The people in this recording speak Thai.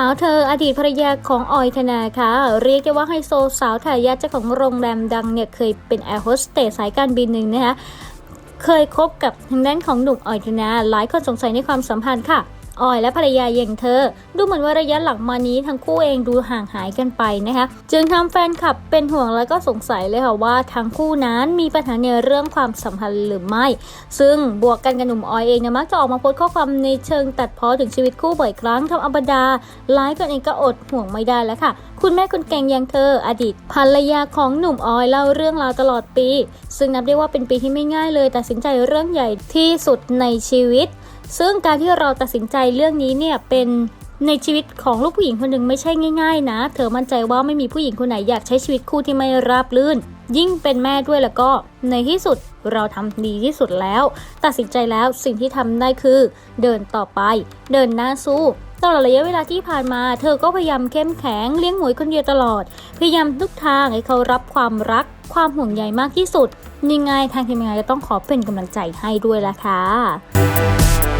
สาวเธออดีตภรรยาของออยธนาค่ะ เรียกได้ว่าไฮโซสาวทายาทเจ้าของโรงแรมดังเนี่ยเคยเป็นแอร์โฮสเตสสายการบินหนึ่งนะคะเคยคบกับทางด้านของหนุ่มออยธนา หลายคนสงสัยในความสัมพันธ์ค่ะ ออยและภรรยาอย่างเธอ ดูเหมือนว่าระยะหลังมานี้ทั้งคู่เองดูห่างหายกันไปนะคะจึงทำแฟนคลับเป็นห่วงและก็สงสัยเลยค่ะว่าทั้งคู่นั้นมีปัญหาในเรื่องความสัมพันธ์หรือไม่ ซึ่งบวกกันกับหนุ่มออยเองเนี่ยมักจะออกมาโพสต์ข้อความในเชิงตัดพ้อถึงชีวิตคู่บ่อยครั้งทำอาบดาหลายคนเองก็อดห่วงไม่ได้แล้วค่ะ คุณแม่คุณแกงยังเธอ อดีตภรรยาของหนุ่มออยเล่าเรื่องราวตลอดปี ซึ่งนับได้ว่าเป็นปีที่ไม่ง่ายเลยตัดสินใจเรื่องใหญ่ที่สุดในชีวิต ซึ่งการที่เราตัดสินใจเรื่องนี้เนี่ยเป็นในชีวิตของลูกผู้หญิงคนหนึ่งไม่ใช่ง่าย ๆ นะ เธอมั่นใจว่าไม่มีผู้หญิงคนไหนอยากใช้ชีวิตคู่ที่ไม่ราบรื่น ยิ่งเป็นแม่ด้วยแล้วก็ในที่สุดเราทำดีที่สุดแล้ว ตัดสินใจแล้วสิ่งที่ทำได้คือ เดินต่อไป เดินหน้าสู้ตลอดระยะเวลาที่ผ่านมา เธอก็พยายามเข้มแข็งเลี้ยงหมวยคนเดียวตลอด พยายามทุกทางให้เขารับความรัก ความห่วงใยมากที่สุดยังไงทางทีมงานจะต้องขอเป็นกำลังใจให้ด้วยละค่ะ